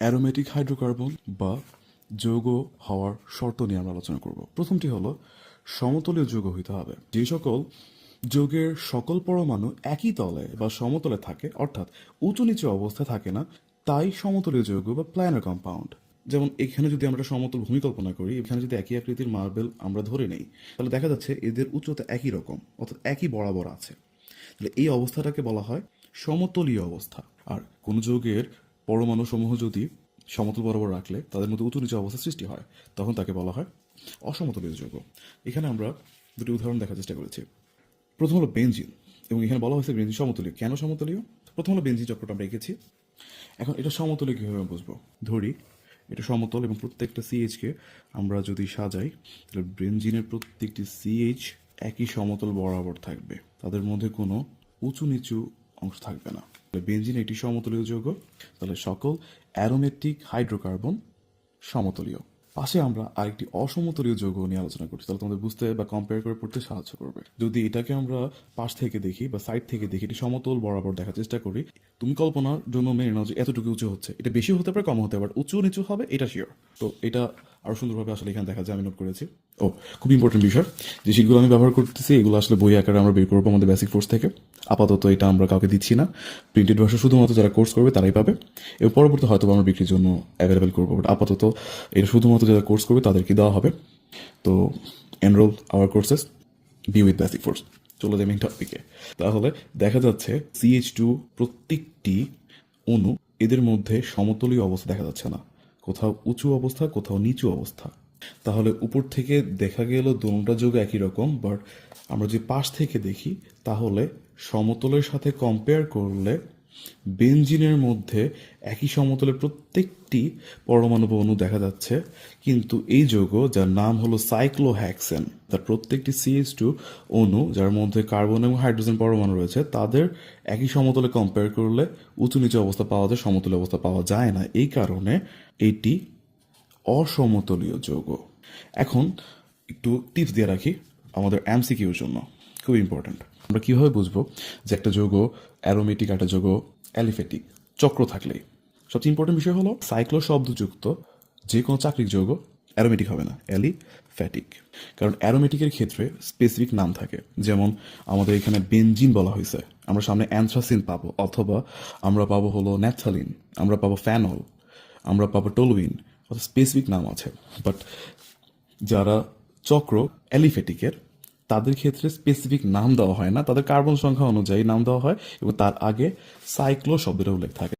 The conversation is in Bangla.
অ্যারোমেটিক হাইড্রোকার্বন বা যৌগ হওয়ার শর্ত নিয়ে আমরা আলোচনা করব। প্রথমটি হলো, সমতলীয় যৌগ হইতে হবে। যে সকল যৌগের সকল পরমাণু একই তলে বা সমতলে থাকে, অর্থাৎ উঁচু নিচু অবস্থায় থাকে না, তাই সমতলীয় যৌগ বা প্ল্যানার কম্পাউন্ড। যেমন এখানে যদি আমরা সমতল ভূমি কল্পনা করি, এখানে যদি একই আকৃতির মার্বেল আমরা ধরে নেই, তাহলে দেখা যাচ্ছে এদের উচ্চতা একই রকম, অর্থাৎ একই বরাবর আছে। তাহলে এই অবস্থাটাকে বলা হয় সমতলীয় অবস্থা। আর কোন যৌগের পরমাণু সমূহ যদি সমতল বরাবর রাখলে তাদের মধ্যে উঁচু নিচু অবস্থা সৃষ্টি হয়, তখন তাকে বলা হয় অসমতলীয় যৌগ এখানে আমরা দুটি উদাহরণ দেখার চেষ্টা করেছি। প্রথম হলো বেঞ্জিন এবং এখানে বলা হয়েছে বেঞ্জিন সমতলীয়। কেন সমতলীয়? প্রথম হলো বেঞ্জিন চক্রটা আমরা এঁকেছি। এখন এটা সমতলীয় কীভাবে বুঝব? ধরি, এটা সমতল এবং প্রত্যেকটা সিএইচকে আমরা যদি সাজাই, তাহলে বেঞ্জিনের প্রত্যেকটি সিএইচ একই সমতল বরাবর থাকবে। তাদের মধ্যে কোনো উঁচু নিচু অংশ থাকবে না। বেঞ্জিন একটি সমতলীয় যৌগ, তাহলে সকল অ্যারোমেটিক হাইড্রোকার্বন সমতলীয়। পাশে আমরা আরেকটি অসমতলীয় যৌগ নিয়ে আলোচনা করছি, তাহলে তোমাদের বুঝতে বা কম্পেয়ার করে পড়তে সাহায্য করবে। যদি এটাকে আমরা পাশ থেকে দেখি বা সাইড থেকে দেখি, এটি সমতল বরাবর দেখার চেষ্টা করি, তুমি কল্পনার জন্য মেনে নাও যে এতটুকু উঁচু হচ্ছে। এটা বেশি হতে পারে কম হতে পারে উঁচু নিচু হবে, এটা শিওর তো এটা আরও সুন্দরভাবে আসলে এখানে দেখা যায়, আমি নোট করেছি। ও, খুব ইম্পর্টেন্ট বিষয়, যে শীটগুলো আমি ব্যবহার করতেছি, এগুলো আসলে বই আকারে আমরা বের করব আমাদের বেসিক কোর্স থেকে। আপাতত এটা আমরা কাউকে দিচ্ছি না। প্রিন্টেড ভার্সন শুধুমাত্র যারা কোর্স করবে, তারাই পাবে। এবং পরবর্তী হয়তো আমরা বিক্রির জন্য অ্যাভেলেবেল করব বাট আপাতত এটা শুধুমাত্র যারা কোর্স করবে, তাদেরকে দেওয়া হবে। তো enrol our courses be with basic force চলে যাই মেন টপিকে তাহলে দেখা যাচ্ছে সিএইচ টু প্রত্যেকটি অণু এদের মধ্যে সমতলীয় অবস্থা দেখা যাচ্ছে না। কোথাও উঁচু অবস্থা, কোথাও নিচু অবস্থা। তাহলে উপর থেকে দেখা গেল দোনোটা যুগ একই রকম বাট আমরা যে পাশ থেকে দেখি, তাহলে সমতলের সাথে কম্পেয়ার করলে বেঞ্জিনের মধ্যে একই সমতলে প্রত্যেকটি পরমাণু অণু দেখা যাচ্ছে, কিন্তু এই যৌগ, যার নাম হলো সাইক্লোহ্যাক্সেন, তার প্রত্যেকটি সিএস টু অণু, যার মধ্যে কার্বন এবং হাইড্রোজেন পরমাণু রয়েছে, তাদের একই সমতলে কম্পেয়ার করলে উঁচু নিচু অবস্থা পাওয়া যায়, সমতল অবস্থা পাওয়া যায় না। এই কারণে এটি অসমতলীয় যৌগ। এখন একটু টিপস দিয়ে রাখি আমাদের এমসিকিউর জন্য। খুব ইম্পর্ট্যান্ট আমরা কীভাবে বুঝব যে একটা যৌগ অ্যারোমেটিক একটা যৌগ অ্যালিফেটিক চক্র থাকলেই। সবচেয়ে ইম্পর্টেন্ট বিষয় হলো সাইক্লো শব্দযুক্ত যে কোনো চাকরিক যৌগ অ্যারোমেটিক হবে না, অ্যালিফ্যাটিক। কারণ অ্যারোমেটিকের ক্ষেত্রে স্পেসিফিক নাম থাকে। যেমন আমাদের এখানে বেনজিন বলা হয়েছে। আমরা সামনে অ্যান্থ্রাসিন পাবো, অথবা আমরা পাবো হলো ন্যাথলিন আমরা পাবো ফ্যানল আমরা পাবো টোলুইন অর্থাৎ স্পেসিফিক নাম আছে। বাট যারা চক্র অ্যালিফেটিকের তাদের ক্ষেত্রে স্পেসিফিক নাম দেওয়া হয় না। তাদের কার্বন সংখ্যা অনুযায়ী নাম দেওয়া হয় এবং তার আগে সাইক্লো শব্দটা উল্লেখ থাকে।